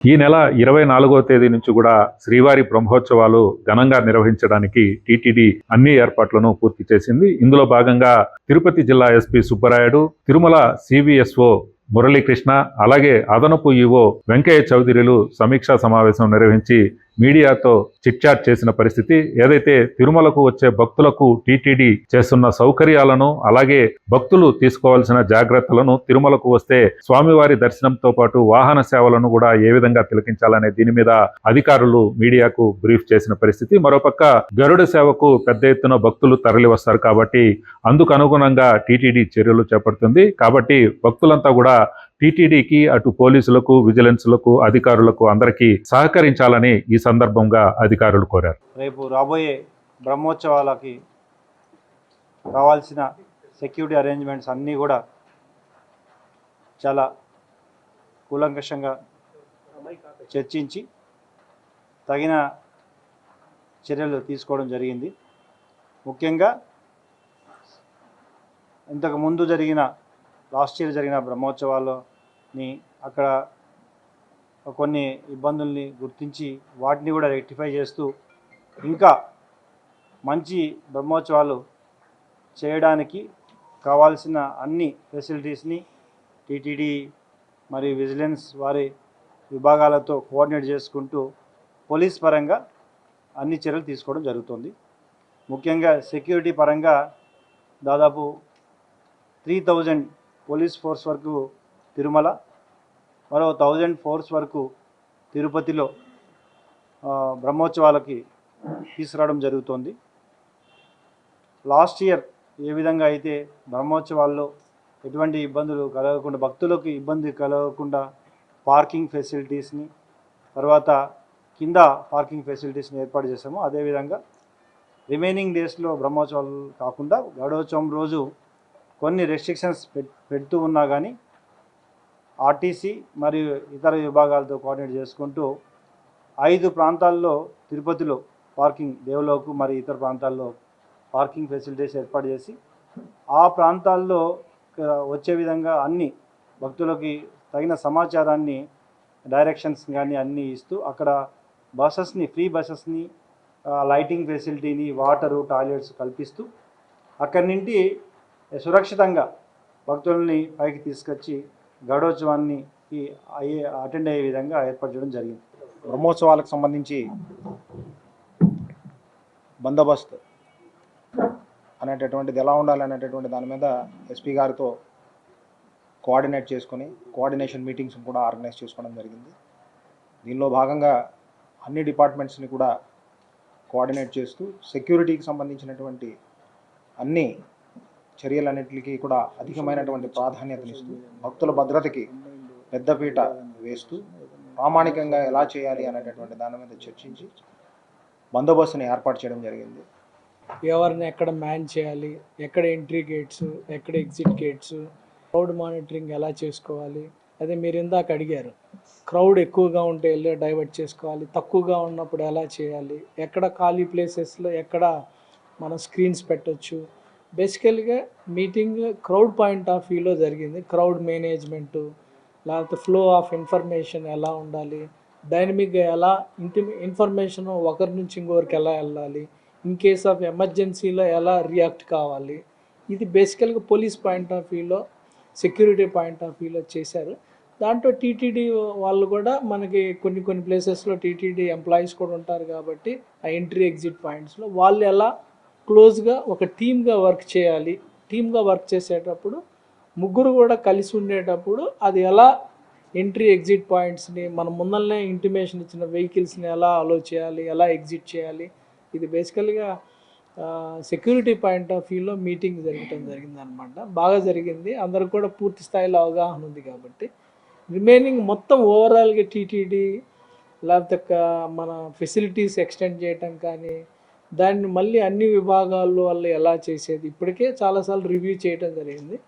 ఈ నెల ఇరవై నాలుగో తేదీ నుంచి కూడా శ్రీవారి బ్రహ్మోత్సవాలు ఘనంగా నిర్వహించడానికి టీటీడీ అన్ని ఏర్పాట్లను పూర్తి చేసింది. ఇందులో భాగంగా తిరుపతి జిల్లా ఎస్పీ సుబ్బరాయుడు తిరుమల సివిఎస్ఓ మురళీకృష్ణ అలాగే అదనపు ఈవో వెంకయ్య చౌదరిలు సమీక్షా సమావేశం నిర్వహించి మీడియాతో చిట్చాట్ చేసిన పరిస్థితి. ఏదైతే తిరుమలకు వచ్చే భక్తులకు టీటీడీ చేస్తున్న సౌకర్యాలను అలాగే భక్తులు తీసుకోవాల్సిన జాగ్రత్తలను తిరుమలకు వస్తే స్వామివారి దర్శనంతో పాటు వాహన సేవలను కూడా ఏ విధంగా తిలకించాలనే దీని మీద అధికారులు మీడియాకు బ్రీఫ్ చేసిన పరిస్థితి. మరోపక్క గరుడ సేవకు పెద్ద ఎత్తున భక్తులు తరలి వస్తారు కాబట్టి అందుకు అనుగుణంగా టీటీడీ చర్యలు చేపడుతుంది. కాబట్టి భక్తులంతా కూడా టీటీడీకి అటు పోలీసులకు విజిలెన్స్లకు అధికారులకు అందరికీ సహకరించాలని ఈ సందర్భంగా అధికారులు కోరారు. రేపు రాబోయే బ్రహ్మోత్సవాలకి కావాల్సిన సెక్యూరిటీ అరేంజ్మెంట్స్ అన్నీ కూడా చాలా కూలంకషంగా చర్చించి తగిన చర్యలు తీసుకోవడం జరిగింది. ముఖ్యంగా ఇంతకు ముందు జరిగిన లాస్ట్ ఇయర్ జరిగిన బ్రహ్మోత్సవాల్లోని అక్కడ కొన్ని ఇబ్బందుల్ని గుర్తించి వాటిని కూడా రెక్టిఫై చేస్తూ ఇంకా మంచి బ్రహ్మోత్సవాలు చేయడానికి కావాల్సిన అన్ని ఫెసిలిటీస్ని టీటీడీ మరియు విజిలెన్స్ వారి విభాగాలతో కోఆర్డినేట్ చేసుకుంటూ పోలీస్ పరంగా అన్ని చర్యలు తీసుకోవడం జరుగుతుంది. ముఖ్యంగా సెక్యూరిటీ పరంగా దాదాపు త్రీ థౌజండ్ పోలీస్ ఫోర్స్ వరకు తిరుమల మరో థౌజండ్ ఫోర్స్ వరకు తిరుపతిలో బ్రహ్మోత్సవాలకి తీసుకురావడం జరుగుతోంది. లాస్ట్ ఇయర్ ఏ విధంగా అయితే బ్రహ్మోత్సవాల్లో ఎటువంటి ఇబ్బందులు కలగకుండా భక్తులకు ఇబ్బంది కలగకుండా పార్కింగ్ ఫెసిలిటీస్ని తర్వాత కింద పార్కింగ్ ఫెసిలిటీస్ని ఏర్పాటు చేసాము అదేవిధంగా రిమైనింగ్ డేస్లో బ్రహ్మోత్సవాలు కాకుండా గడోత్సవం రోజు కొన్ని రెస్ట్రిక్షన్స్ పెడుతూ ఉన్నా కానీ ఆర్టీసీ మరియు ఇతర విభాగాలతో కోఆర్డినేట్ చేసుకుంటూ ఐదు ప్రాంతాల్లో తిరుపతిలో పార్కింగ్ దేవులోకు మరి ఇతర ప్రాంతాల్లో పార్కింగ్ ఫెసిలిటీస్ ఏర్పాటు చేసి ఆ ప్రాంతాల్లో వచ్చే విధంగా అన్ని భక్తులకి తగిన సమాచారాన్ని డైరెక్షన్స్ కానీ అన్నీ ఇస్తూ అక్కడ బస్సెస్ని ఫ్రీ బస్సెస్ని లైటింగ్ ఫెసిలిటీని వాటరు టాయిలెట్స్ కల్పిస్తూ అక్కడి నుండి సురక్షితంగా భక్తుల్ని పైకి తీసుకొచ్చి గడోత్సవాన్ని అయ్యే అటెండ్ అయ్యే విధంగా ఏర్పాటు చేయడం జరిగింది. బ్రహ్మోత్సవాలకు సంబంధించి బందోబస్తు అనేటటువంటిది ఎలా ఉండాలి అనేటటువంటి దాని మీద ఎస్పీ గారితో కోఆర్డినేట్ చేసుకొని కోఆర్డినేషన్ మీటింగ్స్ కూడా ఆర్గనైజ్ చేసుకోవడం జరిగింది. దీనిలో భాగంగా అన్ని డిపార్ట్మెంట్స్ని కూడా కోఆర్డినేట్ చేస్తూ సెక్యూరిటీకి సంబంధించినటువంటి అన్ని చర్యలన్నింటికి కూడా అధికమైనటువంటి ప్రాధాన్యతనిస్తూ భక్తుల భద్రతకి పెద్దపీట వేస్తూ ప్రామాణికంగా ఎలా చేయాలి అనేటటువంటి దాని మీద చర్చించి బందోబస్తుని ఏర్పాటు చేయడం జరిగింది. ఎవరిని ఎక్కడ మ్యాన్ చేయాలి ఎక్కడ ఎంట్రీ గేట్స్ ఎక్కడ ఎగ్జిట్ గేట్స్ క్రౌడ్ మానిటరింగ్ ఎలా చేసుకోవాలి అదే మీరు ఇందాక అడిగారు. క్రౌడ్ ఎక్కువగా ఉంటే వెళ్ళి డైవర్ట్ చేసుకోవాలి తక్కువగా ఉన్నప్పుడు ఎలా చేయాలి ఎక్కడ ఖాళీ ప్లేసెస్లో ఎక్కడ మనం స్క్రీన్స్ పెట్టొచ్చు బేసికల్గా మీటింగ్ క్రౌడ్ పాయింట్ ఆఫ్ వ్యూలో జరిగింది. క్రౌడ్ మేనేజ్మెంటు లేకపోతే ఫ్లో ఆఫ్ ఇన్ఫర్మేషన్ ఎలా ఉండాలి డైనమిక్గా ఎలా ఇంటి ఇన్ఫర్మేషన్ ఒకరి నుంచి ఇంకొకరికి ఎలా వెళ్ళాలి ఇన్ కేస్ ఆఫ్ ఎమర్జెన్సీలో ఎలా రియాక్ట్ కావాలి. ఇది బేసికల్గా పోలీస్ పాయింట్ ఆఫ్ వ్యూలో సెక్యూరిటీ పాయింట్ ఆఫ్ వ్యూలో చేశారు. దాంట్లో టీటీడీ వాళ్ళు కూడా మనకి కొన్ని కొన్ని ప్లేసెస్లో టీటీడీ ఎంప్లాయీస్ కూడా ఉంటారు కాబట్టి ఆ ఎంట్రీ ఎగ్జిట్ పాయింట్స్లో వాళ్ళు ఎలా క్లోజ్గా ఒక టీమ్గా వర్క్ చేయాలి. టీమ్గా వర్క్ చేసేటప్పుడు ముగ్గురు కూడా కలిసి ఉండేటప్పుడు అది ఎలా ఎంట్రీ ఎగ్జిట్ పాయింట్స్ని మనం ముందరనే ఇంటిమేషన్ ఇచ్చిన వెహికల్స్ని ఎలా అలో చేయాలి ఎలా ఎగ్జిట్ చేయాలి ఇది బేసికల్గా సెక్యూరిటీ పాయింట్ ఆఫ్ వ్యూలో మీటింగ్ జరగటం జరిగింది అనమాట బాగా జరిగింది. అందరికి కూడా పూర్తి స్థాయిలో అవగాహన ఉంది కాబట్టి. రిమైనింగ్ మొత్తం ఓవరాల్గా టీటీడీ లేకపోతే మన ఫెసిలిటీస్ ఎక్స్టెండ్ చేయటం కానీ దాన్ని మళ్ళీ అన్ని విభాగాల్లో వాళ్ళు ఎలా చేసేది? ఇప్పటికే చాలాసార్లు రివ్యూ చేయటం జరిగింది.